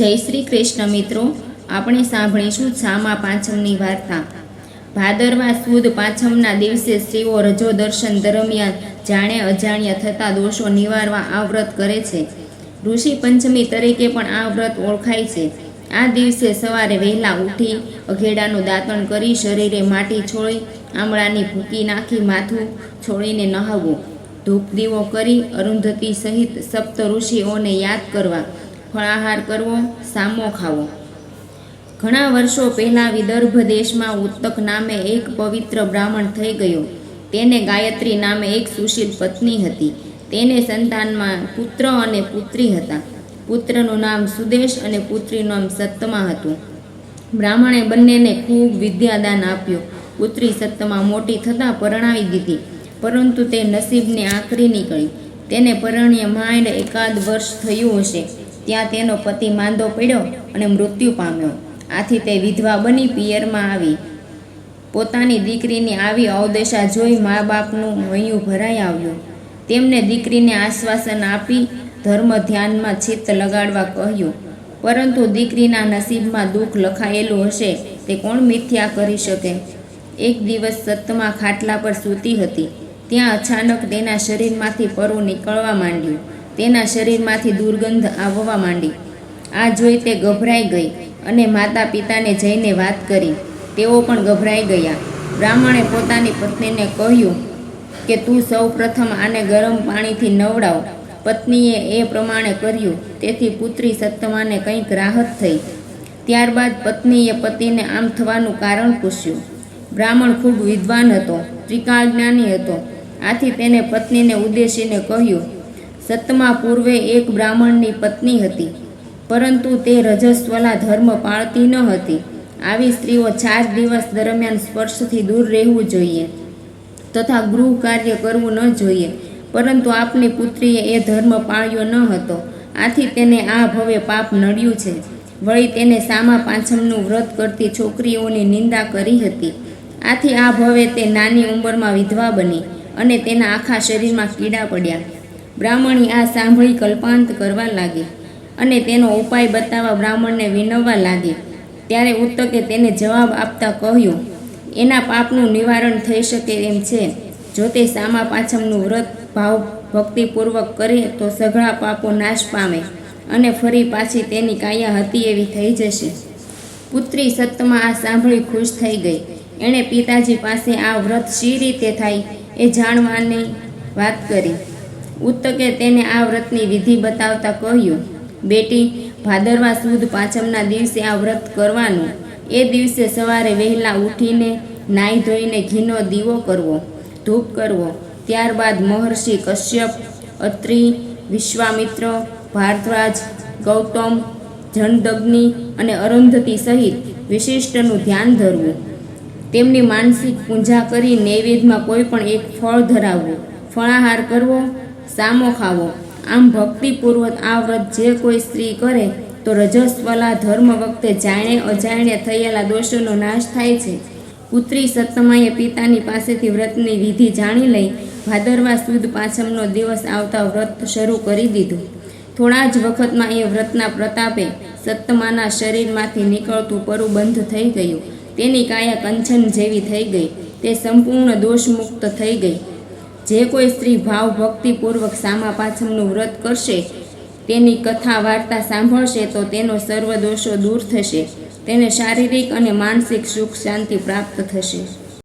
જય શ્રી કૃષ્ણ મિત્રો. આપણે સાંભળીશું છામા પાંચમની વાર્તા. ભાદરવા સુદ પાંચમના દિવસે સ્ત્રીઓ રજો દર્શન દરમિયાન જાણે અજાણ્યા થતા દોષો નિવારવા આ વ્રત કરે છે. ઋષિ પંચમી તરીકે પણ આ વ્રત ઓળખાય છે. આ દિવસે સવારે વહેલા ઉઠી અઘેડાનું દાંતણ કરી શરીરે માટી છોડી આમળાની ભૂકી નાખી માથું છોડીને નહાવવું ધૂપ દીવો કરી અરુંધતી સહિત સપ્ત ઋષિઓને યાદ કરવા ફળાહાર કરવો, સામો ખાવો. ઘણા વર્ષો પહેલાં વિદર્ભ દેશમાં ઉત્તક નામે એક પવિત્ર બ્રાહ્મણ થઈ ગયો. તેને ગાયત્રી નામે એક સુશીલ પત્ની હતી. તેને સંતાનમાં પુત્ર અને પુત્રી હતા. પુત્રનું નામ સુદેશ અને પુત્રીનું નામ સત્તમા હતું. બ્રાહ્મણે બંનેને ખૂબ વિદ્યાદાન આપ્યું. પુત્રી સત્તમા મોટી થતાં પરણાવી દીધી. પરંતુ તે નસીબને આકરી નીકળી. તેને પરણ્ય માંડ એકાદ વર્ષ થયું હશે. ત્યાં તેનો પતિ માંદો પડ્યો અને મૃત્યુ પામ્યો. આથી તે વિધવા બની પિયરમાં આવી. પોતાની દીકરીની આવી અવદશા જોઈ મા બાપનું મૈયું ભરાઈ આવ્યું. તેમને દીકરીને આશ્વાસન આપી ધર્મ ધ્યાનમાં ચિત્ત લગાડવા કહ્યું, પરંતુ દીકરીના નસીબમાં દુઃખ લખાયેલું હશે, તે કોણ મિથ્યા કરી શકે? એક દિવસ સત્તમાં ખાટલા પર સૂતી હતી. ત્યાં અચાનક તેના શરીરમાંથી પરુ નીકળવા માંડ્યું. તેના શરીરમાંથી દુર્ગંધ આવવા માંડી. આ જોઈ તે ગભરાઈ ગઈ અને માતા પિતાને જઈને વાત કરી. તેઓ પણ ગભરાઈ ગયા. બ્રાહ્મણે પોતાની પત્નીને કહ્યું કે, તું સૌ પ્રથમ આને ગરમ પાણીથી નવડાવ. પત્નીએ એ પ્રમાણે કર્યું. તેથી પુત્રી સત્તમાને કંઈક રાહત થઈ. ત્યારબાદ પત્નીએ પતિને આમ થવાનું કારણ પૂછ્યું. બ્રાહ્મણ ખૂબ વિદ્વાન હતો ત્રિકાળજ્ઞાની હતો. આથી તેને પત્નીને ઉદ્દેશીને કહ્યું સત્તમા પૂર્વે એક બ્રાહ્મણની પત્ની હતી. પરંતુ તે રજસ્વલા ધર્મ પાળતી ન હતી. આવી સ્ત્રીઓ ચાર દિવસ દરમિયાન સ્પર્શથી દૂર રહેવું જોઈએ તથા ગૃહ કાર્ય કરવું ન જોઈએ. પરંતુ આપની પુત્રીએ એ ધર્મ પાળ્યો ન હતો. આથી તેને આ ભવે પાપ નડ્યું છે. વળી તેને સામા પાંચમનું વ્રત કરતી છોકરીઓની નિંદા કરી હતી. આથી આ ભવે તે નાની ઉંમરમાં વિધવા બની અને તેના આખા શરીરમાં કીડા પડ્યા. બ્રાહ્મણી આ સાંભળી કલ્પાંત કરવા લાગી અને તેનો ઉપાય બતાવવા બ્રાહ્મણને વિનવવા લાગી. ત્યારે ઉત્તકે તેને જવાબ આપતા કહ્યું, એના પાપનું નિવારણ થઈ શકે એમ છે. જો તે સામા પાછમનું વ્રત ભાવ ભક્તિપૂર્વક કરે તો સઘળા પાપો નાશ પામે અને ફરી પાછી તેની કાયા હતી એવી થઈ જશે. પુત્રી સત્તમાં આ સાંભળી ખુશ થઈ ગઈ. એણે પિતાજી પાસે આ વ્રત શી રીતે થાય એ જાણવાની વાત કરી. ઉત્તકે તેને આ વ્રતની વિધિ બતાવતા કહ્યું, બેટી, ભાદરવા સુદ પાંચમના દિવસે આ વ્રત કરવાનું. એ દિવસે સવારે વહેલા ઉઠીને નાહી ધોઈને ઘીનો દીવો કરવો, ધૂપ કરવો. ત્યારબાદ મહર્ષિ કશ્યપ, અત્રિ, વિશ્વામિત્ર, ભારદ્વાજ, ગૌતમ, જનદગ્નિ અને અરુંધતી સહિત વિશિષ્ટનું ધ્યાન ધરવું. તેમની માનસિક પૂજા કરી નૈવેદ્યમાં કોઈ પણ એક ફળ ધરાવવું. ફળાહાર કરવો સામો ખાવો. આમ ભક્તિપૂર્વક આ વ્રત જે કોઈ સ્ત્રી કરે, તો રજસ્વલા ધર્મ વખતે જાણે અજાણે થયેલા દોષોનો નાશ થાય છે. પુત્રી સત્તમાએ પિતાની પાસેથી વ્રતની વિધિ જાણી લઈ, ભાદરવા સુદ પાછમનો દિવસ આવતા વ્રત શરૂ કરી દીધું. થોડા જ વખતમાં એ વ્રતના પ્રતાપે સત્તમાના શરીરમાંથી નીકળતું પરુ બંધ થઈ ગયું. તેની કાયા કંચન જેવી થઈ ગઈ. તે સંપૂર્ણ દોષમુક્ત થઈ ગઈ. જે કોઈ સ્ત્રી ભાવ ભક્તિપૂર્વક સામા પાછમનું વ્રત કરશે, તેની કથા વાર્તા સાંભળશે, તો તેનો સર્વ દોષો દૂર થશે. તેને શારીરિક અને માનસિક સુખ શાંતિ પ્રાપ્ત થશે.